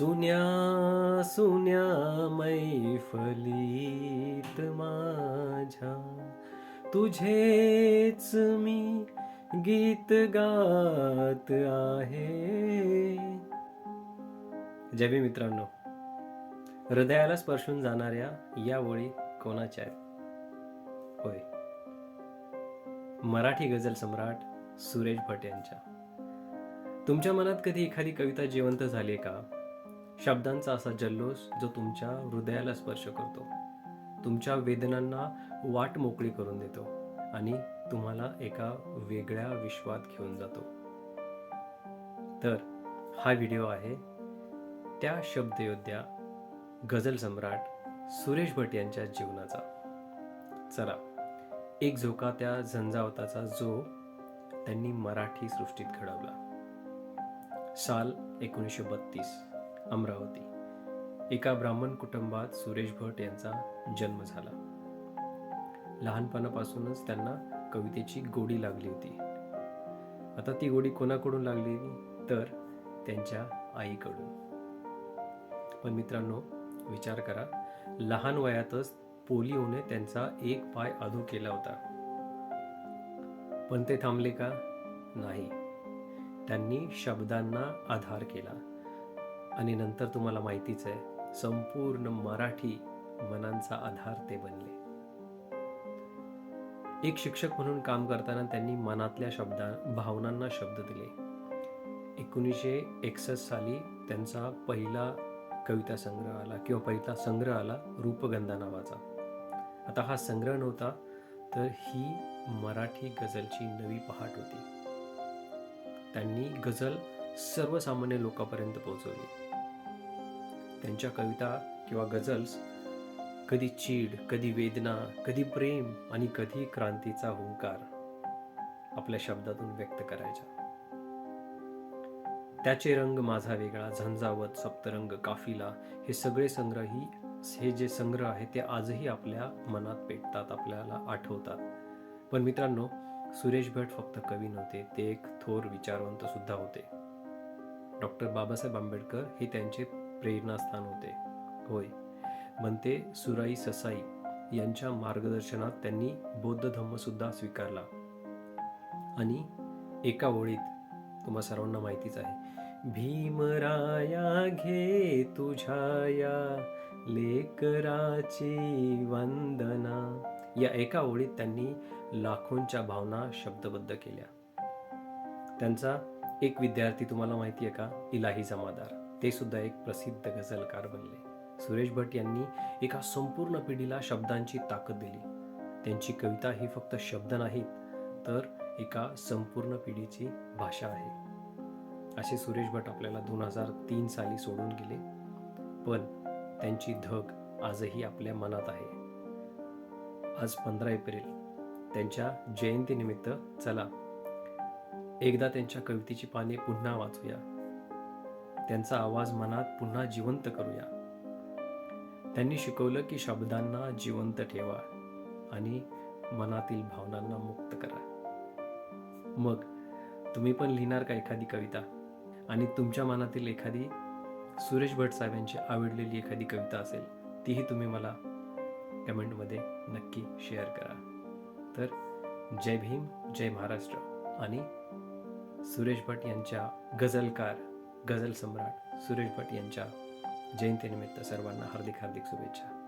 सुन्या सुन्या मैफलीत माझ्या. तुझेच मी गीत गात आहे. जय मित्रांनो. हृदयाला स्पर्शून जाणाऱ्या या ओळी कोणाच्या आहेत? होय. मराठी गझल सम्राट सुरेश भट यांच्या. तुमच्या मनात कधी एखादी कविता जिवंत झाली का? शब्दांचा असा जल्लोष जो तुमच्या हृदयाला स्पर्श करतो. तुमच्या वेदनांना वाट मोकळी करून देतो आणि तुम्हाला एका वेगळ्या विश्वात घेऊन जातो. तर हा व्हिडिओ आहे त्या शब्दयोद्ध्या गझल सम्राट सुरेश भट यांच्या जीवनाचा. चला एक झोका त्या झंझावताचा जो त्यांनी मराठी सृष्टीत घडवला. साल एकोणीसशे बत्तीस. अमरावती. एका ब्राह्मण कुटुंबात सुरेश भट यांचा जन्म झाला. लहानपणापासूनच त्यांना कवितेची गोडी लागली होती. आता ती गोडी कोणाकडून लागली? तर त्यांच्या आईकडून. पण मित्रांनो विचार करा लहान वयातच पोलिओने त्यांचा एक पाय अधू केला होता. पण ते थांबले का? नाही. त्यांनी शब्दांना आधार केला. आणि नंतर तुम्हाला माहितीच आहे संपूर्ण मराठी मनांचा आधार ते बनले. एक शिक्षक म्हणून काम करताना त्यांनी मनातल्या शब्दा भावनांना शब्द दिले. एकोणीसशे एकसष्ट साली त्यांचा पहिला कविता संग्रह आला किंवा पहिला संग्रह आला रूपगंधा नावाचा. आता हा संग्रह नव्हता तर ही मराठी गझलची नवी पहाट होती. त्यांनी गझल सर्वसामान्य लोकांपर्यंत पोहोचवली. त्यांच्या कविता किंवा गझल्स कधी चीड कधी वेदना कधी प्रेम आणि कधी क्रांतीचा हुंकार आपल्या शब्दातून व्यक्त करायचा त्याचे रंग माझा वेगळा झंझावत सप्तरंग काफिला. हे सगळे संग्रही हे जे संग्रह आहे ते आजही आपल्या मनात पेटतात आपल्याला आठवतात. पण मित्रांनो सुरेश भट फक्त कवी नव्हते ते एक थोर विचारवंत सुद्धा होते. डॉक्टर बाबासाहेब आंबेडकर हे त्यांचे प्रेरणास्थान होते. होय. म्हणते सुराई ससाई यांच्या मार्गदर्शनात त्यांनी बौद्ध धम्मसुद्धा स्वीकारला. आणि एका ओळीत तुम्हा सर्वांना माहितीच आहे. भीमराया घे तुझ्या लेकराची वंदना. या एका ओळीत त्यांनी लाखोंच्या भावना शब्दबद्ध केल्या. त्यांचा एक विद्यार्थी तुम्हाला माहिती आहे का? इलाही जमादार. ते सुद्धा एक प्रसिद्ध गझलकार बनले. सुरेश भट यांनी एका संपूर्ण पिढीला शब्दांची ताकद दिली. त्यांची कविता ही फक्त शब्द नाहीत तर एका संपूर्ण पिढीची भाषा आहे. असे सुरेश भट आपल्याला दोन हजार तीन साली सोडून गेले. पण त्यांची धग आजही आपल्या मनात आहे. आज पंधरा एप्रिल त्यांच्या जयंतीनिमित्त चला एकदा त्यांच्या कवितेची पाने पुन्हा वाचूया. त्यांचा आवाज मनात पुन्हा जिवंत करूया. त्यांनी शिकवलं की शब्दांना जिवंत ठेवा आणि मनातील भावनांना मुक्त करा. मग तुम्ही पण लिहिणार का एखादी कविता? आणि तुमच्या मनातील एखादी सुरेश भट साहेब यांची आवडलेली एखादी कविता असेल तीही तुम्ही मला कमेंटमध्ये नक्की शेअर करा. तर जय भीम जय महाराष्ट्र आणि सुरेश भट यांच्या गझलकार गझल सम्राट सुरेश भट यांच्या जयंतीनिमित्त सर्वांना हार्दिक हार्दिक शुभेच्छा.